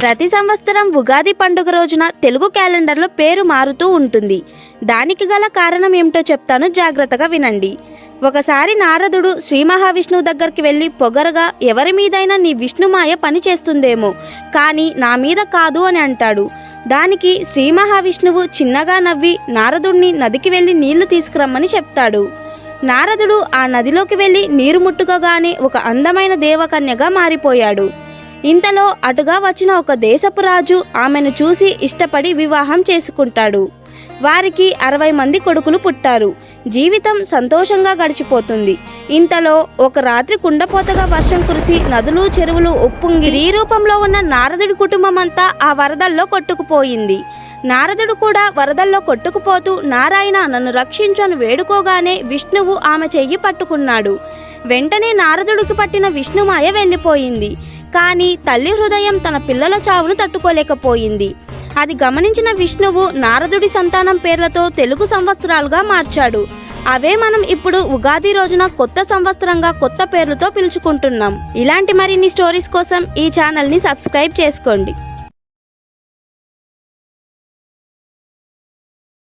ప్రతి సంవత్సరం ఉగాది పండుగ రోజున తెలుగు క్యాలెండర్లో పేరు మారుతూ ఉంటుంది. దానికి గల కారణం ఏమిటో చెప్తాను జాగ్రత్తగా వినండి. ఒకసారి నారదుడు శ్రీ మహావిష్ణువు దగ్గరికి వెళ్ళి పొగరగా ఎవరి మీదైనా నీ విష్ణుమాయ పని చేస్తుందేమో కానీ నా మీద కాదు అని అంటాడు. దానికి శ్రీ మహావిష్ణువు చిన్నగా నవ్వి నారదుడిని నదికి వెళ్ళి నీళ్ళు తీసుకురమ్మని చెప్తాడు. నారదుడు ఆ నదిలోకి వెళ్ళి నీరు ముట్టుకోగానే ఒక అందమైన దేవకన్యగా మారిపోయాడు. ఇంతలో అటుగా వచ్చిన ఒక దేశపు రాజు ఆమెను చూసి ఇష్టపడి వివాహం చేసుకుంటాడు. వారికి అరవై మంది కొడుకులు పుట్టారు. జీవితం సంతోషంగా గడిచిపోతుంది. ఇంతలో ఒక రాత్రి కుండపోతగా వర్షం కురిసి నదులు చెరువులు ఉప్పొంగి ఈ రూపంలో ఉన్న నారదుడి కుటుంబం అంతా ఆ వరదల్లో కొట్టుకుపోయింది. నారదుడు కూడా వరదల్లో కొట్టుకుపోతూ నారాయణ నన్ను రక్షించు అని వేడుకోగానే విష్ణువు ఆమె చెయ్యి పట్టుకున్నాడు. వెంటనే నారదుడికి పట్టిన విష్ణుమాయ వెళ్ళిపోయింది. కానీ తల్లి హృదయం తన పిల్లల చావును తట్టుకోలేకపోయింది. అది గమనించిన విష్ణువు నారదుడి సంతానం పేర్లతో తెలుగు సంవత్సరాలుగా మార్చాడు. అవే మనం ఇప్పుడు ఉగాది రోజున కొత్త సంవత్సరంగా కొత్త పేర్లతో పిలుచుకుంటున్నాం. ఇలాంటి మరిన్ని స్టోరీస్ కోసం ఈ ఛానల్ని సబ్స్క్రైబ్ చేసుకోండి.